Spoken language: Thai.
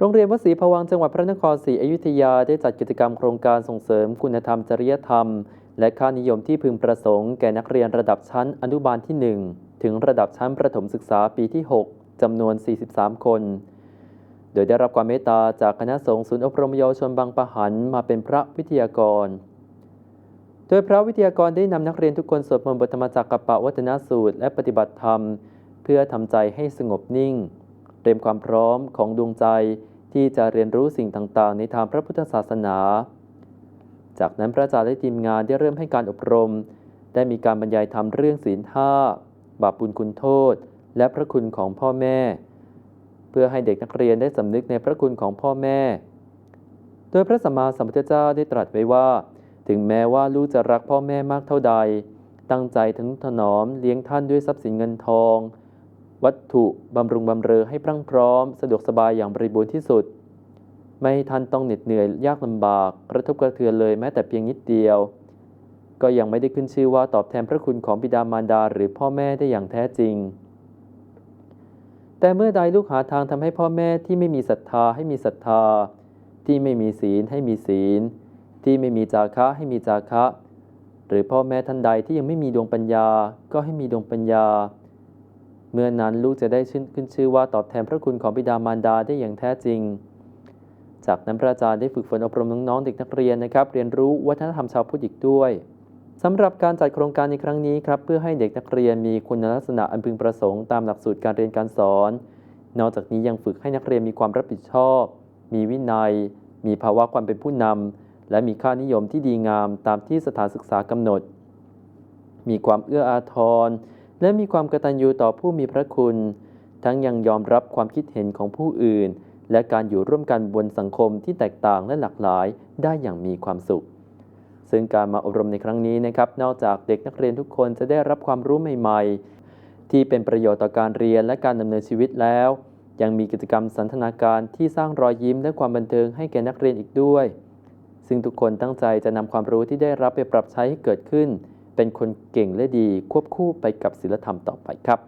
โรงเรียนวัดศรีพวังจังหวัดพระนครศรีอยุธยาได้จัดกิจกรรมโครงการส่งเสริมคุณธรรมจริยธรรม และค่านิยมที่พึงประสงค์แก่นักเรียนระดับชั้นอนุบาลที่ 1 ถึงระดับชั้นประถมศึกษาปีที่ 6 จำนวน 43 คน โดยได้รับความเมตตาจากคณะสงฆ์ศูนย์อบรมเยาวชนบางปะหันมาเป็นพระวิทยากร โดยพระวิทยากรได้นำนักเรียนทุกคนสวดมนต์บทธรรมจักรกับปะวัฒนสูตรและปฏิบัติธรรม เพื่อทำใจให้สงบนิ่ง รียมความพร้อมของดวงใจที่จะเรียนรู้สิ่งต่างๆ ในทางพระพุทธศาสนา จากนั้นพระอาจารย์และทีมงานได้เริ่มให้การอบรม ได้มีการบรรยายธรรมเรื่องศีลห้าบาปบุญคุณโทษ และพระคุณของพ่อแม่ เพื่อให้เด็กนักเรียนได้สำนึกในพระคุณของพ่อแม่ โดยพระสัมมาสัมพุทธเจ้าได้ตรัสไว้ว่า ถึงแม้ว่าลูกจะรักพ่อแม่มากเท่าใด ตั้งใจทนุถนอมเลี้ยงท่านด้วยทรัพย์สินเงินทอง วัตถุบำรุงบำเรอให้พรั่งพร้อม สะดวกสบายอย่างบริบูรณ์ที่สุด ไม่ให้ท่านต้องเหน็ดเหนื่อยยากลำบาก กระทบกระเทือนเลยแม้แต่เพียงนิดเดียว ก็ยังไม่ได้ขึ้นชื่อว่าตอบแทนพระคุณของบิดามารดาหรือพ่อแม่ได้อย่างแท้จริง แต่เมื่อใดลูกหาทางทำให้พ่อแม่ที่ไม่มีศรัทธาให้มีศรัทธา ที่ไม่มีศีลให้มีศีล ที่ไม่มีจาคะให้มีจาคะ หรือพ่อแม่ท่านใดที่ยังไม่มีดวงปัญญา ก็ให้มีดวงปัญญา เมื่อนั้นลูกจะได้ชื่นขึ้นชื่อว่าตอบแทนพระคุณของบิดามารดาได้อย่างแท้จริง จากนั้นพระอาจารย์ได้ฝึกฝนอบรมน้องๆเด็กนักเรียนนะครับ เรียนรู้วัฒนธรรมชาวพุทธอีกด้วยสำหรับการจัดโครงการในครั้งนี้ครับเพื่อให้เด็กนักเรียนมีคุณลักษณะอันพึงประสงค์ตามหลักสูตรการเรียนการสอน นอกจากนี้ยังฝึกให้นักเรียนมีความรับผิดชอบ มีวินัย มีภาวะความเป็นผู้นำและมีค่านิยมที่ดีงามตามที่สถานศึกษากำหนด มีความเอื้ออาทร และมีความกตัญญูต่อผู้มีพระคุณ ทั้งยังยอมรับความคิดเห็นของผู้อื่น และการอยู่ร่วมกันบนสังคมที่แตกต่างและหลากหลายได้อย่างมีความสุข ซึ่งการมาอบรมในครั้งนี้นะครับ นอกจากเด็กนักเรียนทุกคนจะได้รับความรู้ใหม่ ๆ ที่เป็นประโยชน์ต่อการเรียนและการดำเนินชีวิตแล้ว ยังมีกิจกรรมสันทนาการที่สร้างรอยยิ้มและความบันเทิงให้แก่นักเรียนอีกด้วย ซึ่งทุกคนตั้งใจจะนำความรู้ที่ได้รับไปปรับใช้ให้เกิดขึ้น เป็นคนเก่งและดีควบคู่ไปกับศีลธรรมต่อไปครับ